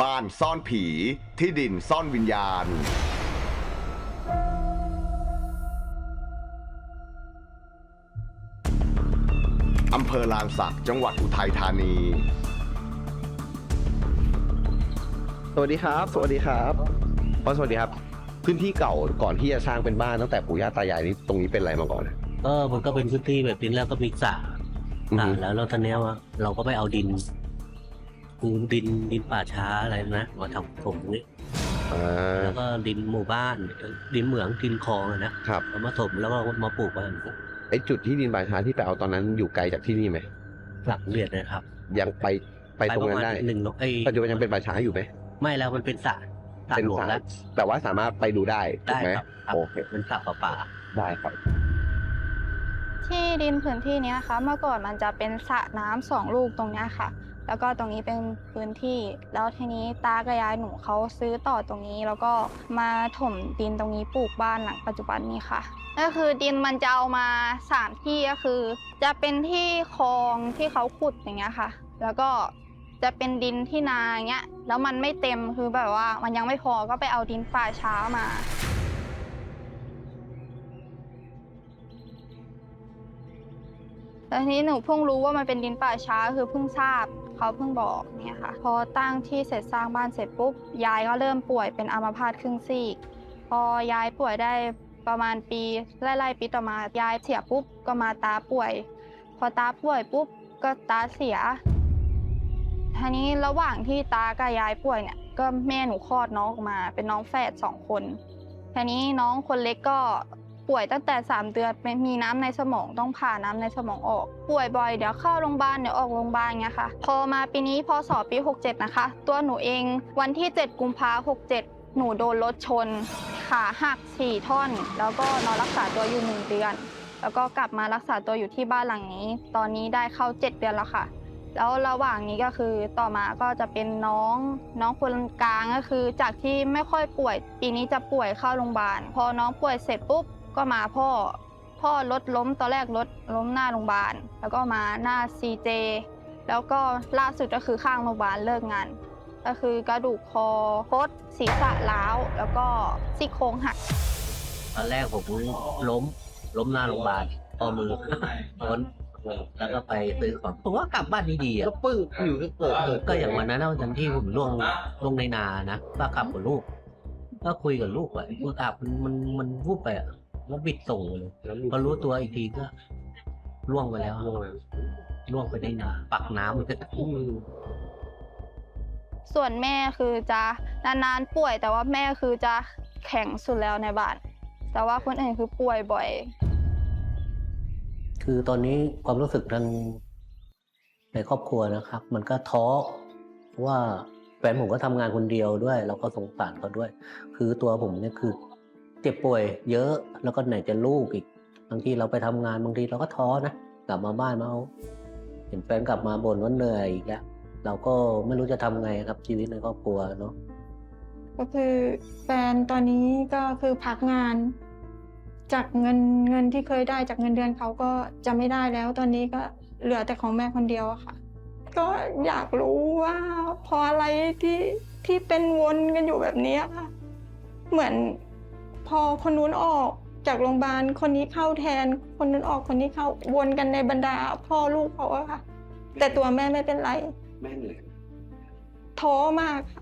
บ้านซ่อนผี ที่ดินซ่อนวิญญาณ อำเภอลานสักจังหวัดอุทัยธานี สวัสดีครับ สวัสดีครับพ่อสวัสดีครับ พื้นที่เก่าก่อนที่จะสร้างเป็นบ้านตั้งแต่ปู่ย่าตายายนี่ตรงนี้เป็นอะไรมาก่อนนะก็มันก็เป็นพื้นที่แบบนี้แล้วก็มีสระอือสระฮึแล้วเราตอนเนี้ยว่าเราก็ไปเอาดิน ปูนดินดินป่าช้าอะไรนะมาทำถมนี่อ่าแล้วก็ดินหมู่บ้าน ดินเหมืองดินคลองอะนะครับ เอามาถมแล้วก็มาปลูกบ้านไอจุดที่ดินป่าช้าที่ไปเอาตอนนั้นอยู่ไกลจากที่นี่ไหมหลักเรียนนะครับยังไปไปตรงนั้นได้ปะมาณหนึ่งโลไอ้ปัจจุบันยังเป็นป่าช้าอยู่ไหมไม่แล้วมันเป็นสระสระเป็นหลวงสระแล้วแต่ว่าสามารถไปดูได้ถูได้กไหมครับครับโอเคเป็นสระป่าป่าได้ครับ ที่ดินพื้นที่นี้นะคะ เมื่อก่อนมันจะเป็นสระน้ำสองลูกตรงเนี้ยค่ะ แล้วก็ตรงนี้เป็นพื้นที่ แล้วทีนี้ตากับยายหนูเขาซื้อต่อตรงนี้ แล้วก็มาถมดินตรงนี้ปลูกบ้านหลังปัจจุบันนี้ค่ะ ก็คือดินมันจะเอามาสามที่ก็คือ จะเป็นที่คลองที่เขาขุดอย่างเงี้ยค่ะ แล้วก็จะเป็นดินที่นาอย่างเงี้ย แล้วมันไม่เต็มคือแบบว่ามันยังไม่พอก็ไปเอาดินป่าช้ามาแล้วทีนี้หนูเพิ่งรู้ว่ามันเป็นดินป่าช้าคือเพิ่งทราบ เขาเพิ่งบอกเนี่ยค่ะ พอตั้งที่เสร็จสร้างบ้านเสร็จปุ๊บ ยายก็เริ่มป่วยเป็นอัมพาตครึ่งซีก พอยายป่วยได้ประมาณปีไล่ๆปีต่อมายายเสียปุ๊บก็มาตาป่วย พอตาป่วยปุ๊บก็ตาเสียทีนี้ระหว่างที่ตากับยายป่วยเนี่ยก็แม่หนูคลอดน้องออกมา เป็นน้องแฝดสองคนทีนี้น้องคนเล็กก็ ป่วยตั้งแต่ 3 เดือนมีน้ำในสมองต้องผ่าน้ำในสมองออก ป่วยบ่อยเดี๋ยวเข้าโรงพยาบาลเดี๋ยวออกโรงพยาบาลเงี้ยค่ะ พอมาปีนี้พศปี 67 นะคะ ตัวหนูเองวันที่ 7 กุมภาพันธ์67หนูโดนรถชนขาหัก4ท่อน แล้วก็นอนรักษาตัวอยู่1เดือน แล้วก็กลับมารักษาตัวอยู่ที่บ้านหลังนี้ ตอนนี้ได้เข้า 7 เดือนแล้วค่ะแล้วระหว่างนี้ก็คือต่อมาก็จะเป็นน้องน้องคนกลางก็คือ จากที่ไม่ค่อยป่วย ปีนี้จะป่วยเข้าโรงพยาบาล พอน้องป่วยเสร็จปุ๊บ ก็มาพ่อพ่อรถล้มตอนแรกรถล้มหน้าโรงพยาบาล แล้วก็มาหน้า CJ แล้วก็ล่าสุดก็คือข้างโรงพยาบาลเลิกงาน ก็คือกระดูกคอคดศีรษะล้าว แล้วก็ซี่โครงหักตอนแรกผมล้มล้มหน้าโรงพยาบาลพอมือล้นแล้วก็ไปซื้อของผมก็กลับบ้านดีๆอะก็ปึ้งอยู่ก็เกิดเกิดก็อย่างวันนั้นนะวันนั้นที่ผมล่วงล่วงในนานะก็ขับกับลูก ก็คุยกับลูกว่าเมื่อขับมันมันมันวูบไปอะ แล้วบิดส่งเลยพอรู้ตัวอีกทีก็ล่วงไปแล้วล่วงไปในนาปักน้ำมันก็พุ่งส่วนแม่คือจะนานๆป่วย แต่ว่าแม่คือจะแข็งสุดแล้วในบ้าน แต่ว่าคนอื่นคือป่วยบ่อย คือตอนนี้ความรู้สึกทางในครอบครัวนะครับ มันก็ท้อเพราะว่าแฟนผมก็ทำงานคนเดียวด้วย เราก็สงสารเขาด้วย คือตัวผมเนี่ยคือ เจ็บป่วยเยอะแล้วก็ไหนจะลูกอีก บางทีเราไปทำงานบางทีเราก็ท้อนะกลับมาบ้านมาเอาเห็นแฟนกลับมาบ่นว่าเหนื่อยอีกแล้วเราก็ไม่รู้จะทำไงครับชีวิตในครอบครัวเนาะก็คือแฟนตอนนี้ก็คือพักงาน จากเงินเงินที่เคยได้จากเงินเดือนเขาก็จะไม่ได้แล้ว ตอนนี้ก็เหลือแต่ของแม่คนเดียวค่ะ ก็อยากรู้ว่าเพราะอะไรที่ที่เป็นวนกันอยู่แบบนี้ค่ะ เหมือน พอคนนู้นออกจากโรงพยาบาลคนนี้เข้าแทน คนนู้นออกคนนี้เข้าวนกันในบรรดา พ่อลูกเขาค่ะ แต่ตัวแม่ไม่เป็นไรแม่เหนื่อยท้อมากค่ะ